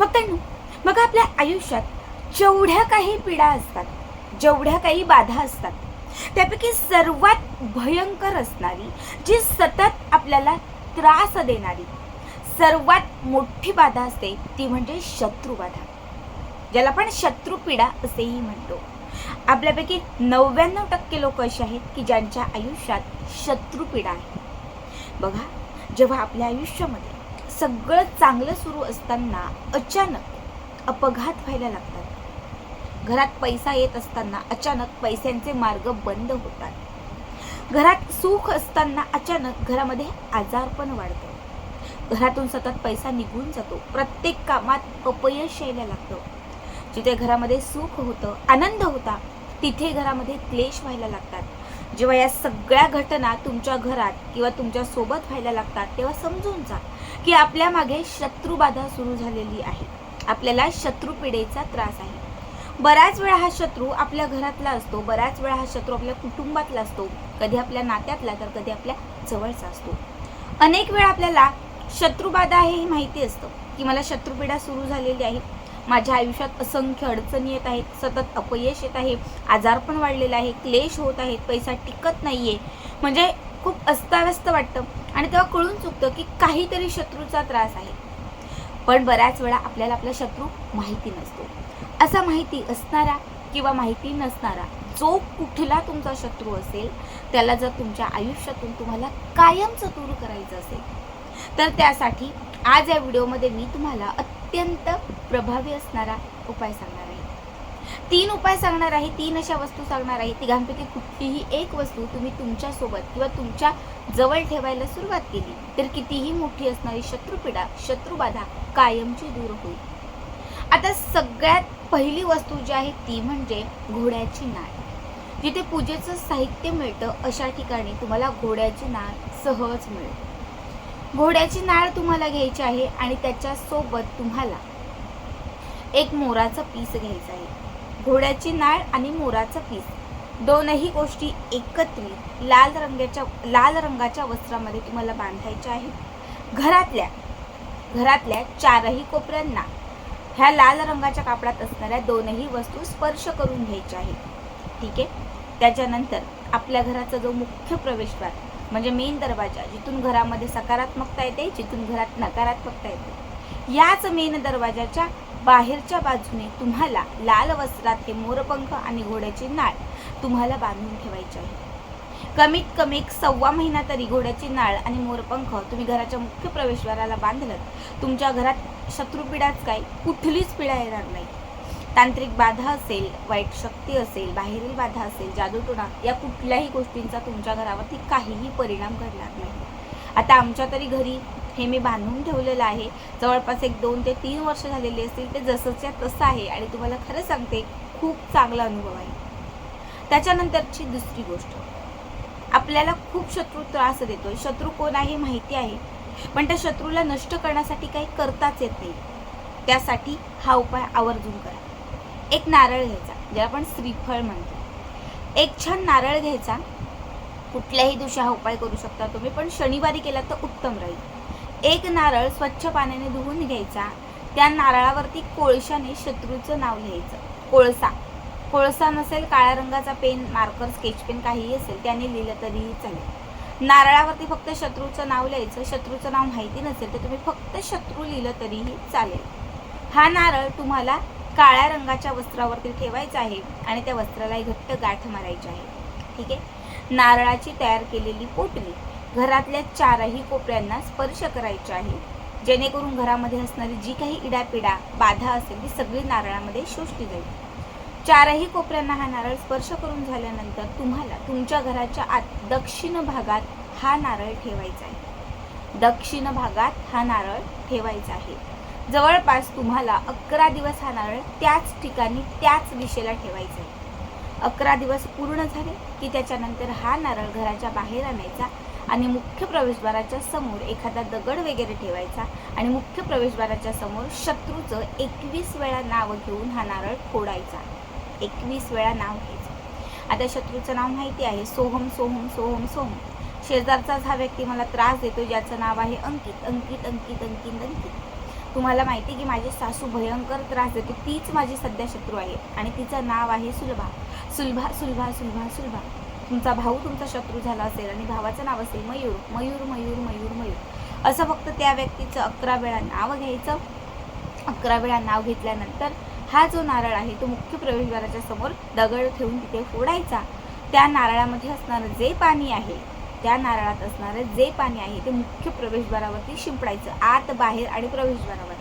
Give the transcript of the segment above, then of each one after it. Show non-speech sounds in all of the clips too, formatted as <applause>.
मग त्यांना मग? आपल्या आयुष्यात जेवढ्या काही पीडा असतात जेवढ्या काही बाधा असतात त्यापैकी सर्वात भयंकर असणारी जी सतत आपल्याला त्रास देणारी सर्वात मोठी बाधा असते ती म्हणजे शत्रुबाधा ज्याला आपण शत्रुपीडा असेही म्हणतो. आपल्यापैकी नव्याण्णव टक्के लोक असे आहेत की ज्यांच्या आयुष्यात शत्रुपीडा आहे. बघा जेव्हा आपल्या आयुष्यामध्ये सगळं चांगलं सुरू असताना अचानक अपघात व्हायला लागतात. घरात पैसा येत असताना अचानक पैशांचे मार्ग बंद होतात. घरात सुख असताना अचानक घरामध्ये आजारपण वाढतं घरातून सतत पैसा निघून जातो. प्रत्येक कामात अपयश यायला लागतं. जिथे घरामध्ये सुख होतं आनंद होता तिथे घरामध्ये क्लेश व्हायला लागतात. जेव्हा या सगळ्या घटना तुमच्या घरात किंवा तुमच्यासोबत व्हायला लागतात तेव्हा समजून जा. की आपल्या मागे शत्रुबाधा सुरू झालेली आहे. आपल्याला शत्रुपीडेचा त्रास आहे. बऱ्याच वेळा हा शत्रू आपल्या घरातला असतो बऱ्याच वेळा हा शत्रू आपल्या कुटुंबातला असतो कधी आपल्या नात्यातला तर कधी आपल्या जवळचा असतो. अनेक वेळा आपल्याला शत्रुबाधा आहे हे माहिती असतं की मला शत्रुपीडा सुरू झालेली आहे. माझ्या आयुष्यात असंख्य अडचणी येत आहेत सतत अपयश येत आहे आजार पण वाढलेलं आहे क्लेश होत आहेत पैसा टिकत नाही आहे म्हणजे खूप अस्ताव्यस्त वाटतं आणि तेव्हा कळून चुकतं की काहीतरी शत्रूचा त्रास आहे. पण बऱ्याच वेळा आपल्याला आपला शत्रू माहिती नसतो. असा माहिती असणारा किंवा माहिती नसणारा जो कुठला तुमचा शत्रू असेल त्याला जर तुमच्या आयुष्यातून तुम्हाला कायमचं दूर करायचं असेल तर त्यासाठी आज या व्हिडिओमध्ये मी तुम्हाला अत्यंत प्रभावी असणारा उपाय सांगणार आहे. तीन उपाय सांगणार आहे तीन अशा वस्तू सांगणार आहे. तिघांपैकी कुठलीही एक वस्तू तुम्ही तुमच्यासोबत किंवा तुमच्या जवळ ठेवायला सुरुवात केली तर कितीही मोठी असणारी शत्रुपीडा शत्रुबाधा कायमची दूर होईल. आता सगळ्यात पहिली वस्तू जी आहे ती म्हणजे घोड्याची नाळ. जिथे पूजेचं साहित्य मिळतं अशा ठिकाणी तुम्हाला घोड्याची नाळ सहज मिळेल. घोड्याची नाळ तुम्हाला घ्यायची आहे आणि त्याच्यासोबत तुम्हाला एक मोराचं पीस घ्यायचं आहे. घोड्याची नाळ आणि मोराचं पीस. दोनही गोष्टी एकत्रित लाल रंगाच्या लाल रंगाच्या वस्त्रामध्ये तुम्हाला बांधायच्या आहेत. घरातल्या घरातल्या चारही कोपऱ्यांना ह्या लाल रंगाच्या कापडात असणाऱ्या दोनही वस्तू स्पर्श करून घ्यायच्या आहेत. ठीक आहे? त्याच्यानंतर आपल्या घराचा जो मुख्य प्रवेशद्वार म्हणजे मेन दरवाजा जिथून घरामध्ये सकारात्मकता येते जिथून घरात नकारात्मकता येते. याच मेन दरवाजाच्या बाहेरच्या बाजूने तुम्हाला लाल वस्त्रात हे मोरपंख आणि घोड्याची नाळ तुम्हाला बांधून ठेवायची आहे. कमीत कमी एक सव्वा महिना तरी घोड्याची नाळ आणि मोरपंख तुम्ही घराच्या मुख्य प्रवेशद्वाराला बांधलं तुमच्या घरात शत्रुपीडाच काय? कुठलीच पिढा येणार नाही. तांत्रिक बाधा असेल वाईट शक्ती असेल बाहेरील बाधा असेल जादूटोणा या कुठल्याही गोष्टींचा तुमच्या घरावरती काहीही परिणाम घडणार नाही. आता आमच्या तरी घरी हे मी बांधून ठेवलेलं आहे. जवळपास एक दोन ते तीन वर्ष झालेली असतील ते जसंच्या तसं आहे आणि तुम्हाला खरं सांगते खूप चांगला अनुभव आहे. त्याच्यानंतरची दुसरी गोष्ट. आपल्याला खूप शत्रू त्रास देतो शत्रू कोण आहे माहिती आहे. पण त्या शत्रूला नष्ट करण्यासाठी काही करताच येत नाही. त्यासाठी हा उपाय आवर्जून करा. एक नारळ घ्यायचा ज्याला आपण श्रीफळ म्हणतो. एक छान नारळ घ्यायचा. कुठल्याही दिवशी हा उपाय करू शकता तुम्ही पण शनिवारी केला तर उत्तम राहील. एक नारळ स्वच्छ पाण्याने धुवून घ्यायचा. त्या नारळावरती कोळशाने शत्रूचं नाव लिहायचं. कोळसा. कोळसा नसेल काळ्या रंगाचा पेन मार्कर स्केच पेन काहीही असेल त्याने लिहिलं तरीही चालेल. नारळावरती फक्त शत्रूचं नाव लिहायचं. शत्रूचं नाव माहिती नसेल तर तुम्ही फक्त शत्रू लिहिलं तरीही चालेल. हा नारळ तुम्हाला काळ्या रंगाच्या वस्त्रावरती ठेवायचा आहे आणि त्या वस्त्राला घट्ट गाठ मारायची आहे. ठीक आहे? नारळाची तयार केलेली पोटली घरातल्या चारही कोपऱ्यांना स्पर्श करायचे आहे. जेणेकरून घरामध्ये असणारी जी काही इडापिडा बाधा असेल ती सगळी नारळामध्ये शोषली जाईल. चारही कोपऱ्यांना हा नारळ स्पर्श करून झाल्यानंतर तुम्हाला तुमच्या घराच्या आत दक्षिण भागात हा नारळ ठेवायचा आहे. दक्षिण भागात हा नारळ ठेवायचा आहे. जवळपास तुम्हाला अकरा दिवस हा नारळ त्याच ठिकाणी त्याच दिशेला ठेवायचा आहे. अकरा दिवस पूर्ण झाले की त्याच्यानंतर हा नारळ घराच्या बाहेर आणायचा आणि मुख्य प्रवेशद्वाराच्या समोर एखादा दगड वगैरे ठेवायचा आणि मुख्य प्रवेशद्वाराच्या समोर शत्रूचं एकवीस वेळा नाव घेऊन हा नारळ फोडायचा. एकवीस वेळा नाव घ्यायचं. आता शत्रूचं नाव माहिती आहे सोहम सोहम सोहम सोहम. शेजारचाच हा व्यक्ती मला त्रास देतो ज्याचं नाव आहे अंकित अंकित अंकित अंकित अंकित. तुम्हाला माहिती आहे की माझी सासू भयंकर त्रास देते तीच माझी सध्या शत्रू आहे आणि तिचं नाव आहे सुलभा. सुलभा सुलभा सुलभा सुलभा. तुमचा भाऊ तुमचा शत्रू झाला असेल आणि भावाचं नाव असेल मयूर मयूर मयूर मयूर मयूर. असं फक्त त्या व्यक्तीचं अकरा वेळा नाव घ्यायचं. अकरा वेळा नाव घेतल्यानंतर हा जो नारळ आहे तो मुख्य प्रवेशद्वाराच्या समोर दगड ठेवून तिथे फोडायचा. त्या नारळामध्ये असणारं जे पाणी आहे त्या नारळात असणारं जे पाणी आहे ते मुख्य प्रवेशद्वारावरती शिंपडायचं. आत बाहेर आणि प्रवेशद्वारावर.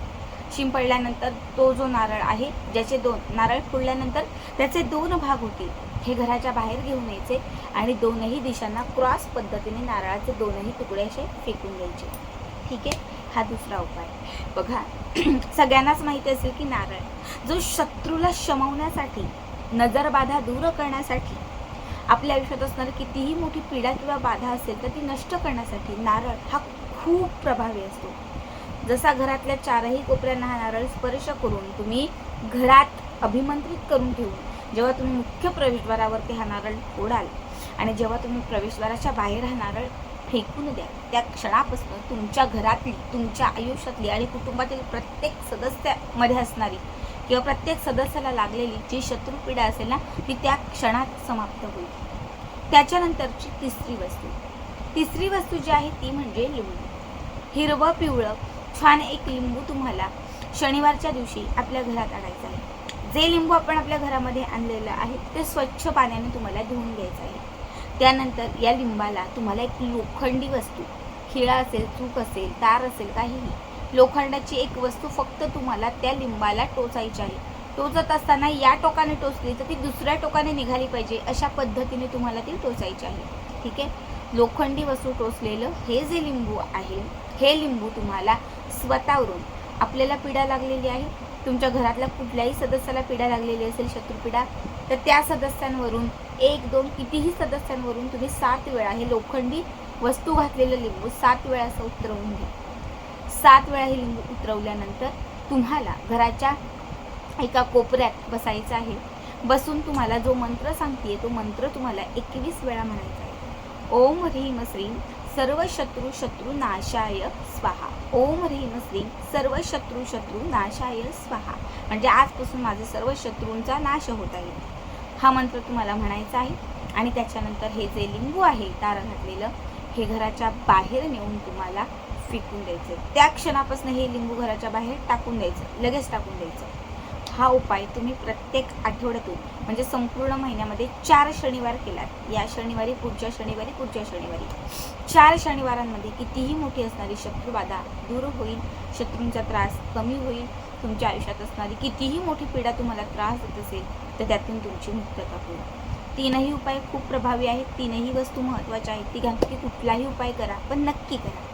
शिंपडल्यानंतर तो जो नारळ आहे ज्याचे दोन नारळ फोडल्यानंतर त्याचे दोन भाग होतील हे घराच्या बाहेर घेऊन यायचे आणि दोनही दिशांना क्रॉस पद्धतीने नारळाचे दोनही तुकडे असे फेकून द्यायचे. ठीक आहे? हा दुसरा उपाय. बघा <clears throat> सगळ्यांनाच माहिती असेल की नारळ जो शत्रूला शमवण्यासाठी नजरबाधा दूर करण्यासाठी आपल्या आयुष्यात असणारी कितीही मोठी पीडा किंवा बाधा असेल तर ती नष्ट करण्यासाठी नारळ हा खूप प्रभावी असतो. जसा घरातल्या चारही कोपऱ्यांना हा नारळ स्पर्श करून तुम्ही घरात अभिमंत्रित करून ठेवून जेव्हा तुम्ही मुख्य प्रवेशद्वारावरती हा नारळ ओढाल आणि जेव्हा तुम्ही प्रवेशद्वाराच्या बाहेर हा नारळ फेकून द्या त्या क्षणापासून तुमच्या घरातली तुमच्या आयुष्यातली आणि कुटुंबातील प्रत्येक सदस्यामध्ये असणारी किंवा प्रत्येक सदस्याला लागलेली जी शत्रुपीडा असेल ना ती त्या क्षणात समाप्त होईल. त्याच्यानंतरची तिसरी वस्तू. तिसरी वस्तू जी आहे ती म्हणजे लिंबू. हिरवं पिवळं छान एक लिंबू तुम्हाला शनिवारच्या दिवशी आपल्या घरात आणायचं आहे. जे लिंबू आपण आपल्या घरामध्ये आणलेलं आहे ते स्वच्छ पाण्याने तुम्हाला धुवून घ्यायचं आहे. त्यानंतर या लिंबाला तुम्हाला एक लोखंडी वस्तू खिळा असेल चूक असेल तार असेल काहीही लोखंडाची एक वस्तू फक्त तुम्हाला त्या लिंबाला टोचायची आहे. टोचत असताना या टोकाने टोचली तर ती दुसऱ्या टोकाने निघाली पाहिजे अशा पद्धतीने तुम्हाला ती टोचायची आहे. ठीक आहे? लोखंडी वस्तू टोचलेलं हे जे लिंबू आहे हे लिंबू तुम्हाला स्वतःवरून आपल्याला पिढा लागलेली आहे. तुमच्या घरातल्या कुठल्याही सदस्याला पिढा लागलेली असेल शत्रुपिढा तर त्या सदस्यांवरून एक दोन कितीही सदस्यांवरून तुम्ही सात वेळा हे लोखंडी वस्तू घातलेलं लिंबू सात वेळा असं उतरवून घ्या. सात वेळा हे लिंबू उतरवल्यानंतर तुम्हाला घराच्या एका कोपऱ्यात बसायचं आहे. बसून तुम्हाला जो मंत्र सांगते तो मंत्र तुम्हाला एकवीस वेळा म्हणायचा आहे. ओम ह्रीम श्रीम सर्व शत्रू शत्रू नाशाय स्वाहा. ओम ह्रीम श्रीम सर्व शत्रू शत्रू नाशाय स्वाहा. म्हणजे आजपासून माझे सर्व शत्रूंचा नाश होत आहे. हा मंत्र तुम्हाला म्हणायचा आहे आणि त्याच्यानंतर हे जे लिंबू आहे तारा घातलेलं हे घराच्या बाहेर नेऊन तुम्हाला फेकून द्यायचं त्या क्षणापासून हे लिंबू घराच्या बाहेर टाकून द्यायचं. लगेच टाकून द्यायचं. हा उपाय तुम्ही प्रत्येक आठवड्यातून म्हणजे संपूर्ण महिन्यामध्ये चार शनिवार केलात. या शनिवारी पुढच्या शनिवारी पुढच्या शनिवारी. चार शनिवारांमध्ये कितीही मोठी असणारी शत्रुबाधा दूर होईल शत्रूंचा त्रास कमी होईल तुमच्या आयुष्यात असणारी कितीही मोठी पीडा तुम्हाला त्रास देत असेल तर त्यातून तुमची मुक्तता होईल. तीनही उपाय खूप प्रभावी आहेत. तीनही वस्तू महत्त्वाच्या आहेत. ती घातली की कुठलाही उपाय करा पण नक्की करा.